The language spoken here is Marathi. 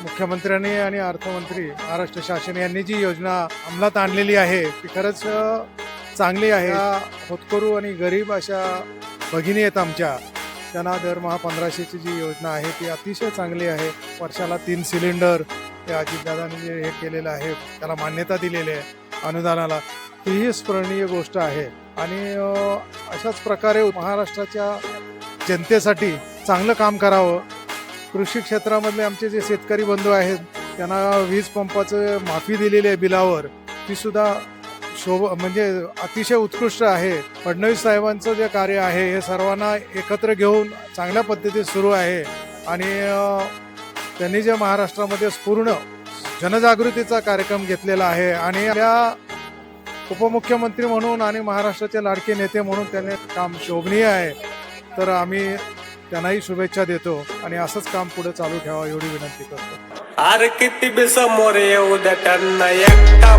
मुख्यमंत्र्यांनी आणि अर्थमंत्री महाराष्ट्र शासन यांनी जी योजना अंमलात आणलेली आहे ती खरंच चांगली आहे. होतकरू आणि गरीब अशा भगिनी आहेत आमच्या. त्यांना दरमहा पंधराशेची जी योजना आहे ती अतिशय चांगली आहे. वर्षाला तीन सिलेंडर ते अजितदादांनी जे हे केलेलं आहे त्याला मान्यता दिलेली आहे अनुदानाला. तीही स्मरणीय गोष्ट आहे. आणि अशाच प्रकारे महाराष्ट्राच्या जनतेसाठी चांगलं काम करावं कृषी क्षेत्रामधले आमचे जे शेतकरी बंधू आहेत त्यांना वीज पंपाचं माफी दिलेली आहे बिलावर. ती सुद्धा शोभ म्हणजे अतिशय उत्कृष्ट आहे. फडणवीस साहेबांचं जे कार्य आहे हे सर्वांना एकत्र घेऊन चांगल्या पद्धतीत सुरू आहे. आणि त्यांनी जे महाराष्ट्रामध्ये पूर्ण जनजागृतीचा कार्यक्रम घेतलेला आहे आणि या उपमुख्यमंत्री म्हणून आणि महाराष्ट्राचे लाडके नेते म्हणून त्यांनी काम शोभनीय आहे. तर आम्ही त्यांनाही शुभेच्छा देतो आणि असंच काम पुढे चालू ठेवा एवढी विनंती करतो. अरे किती बी समोर येऊ द्या त्यांना एकटा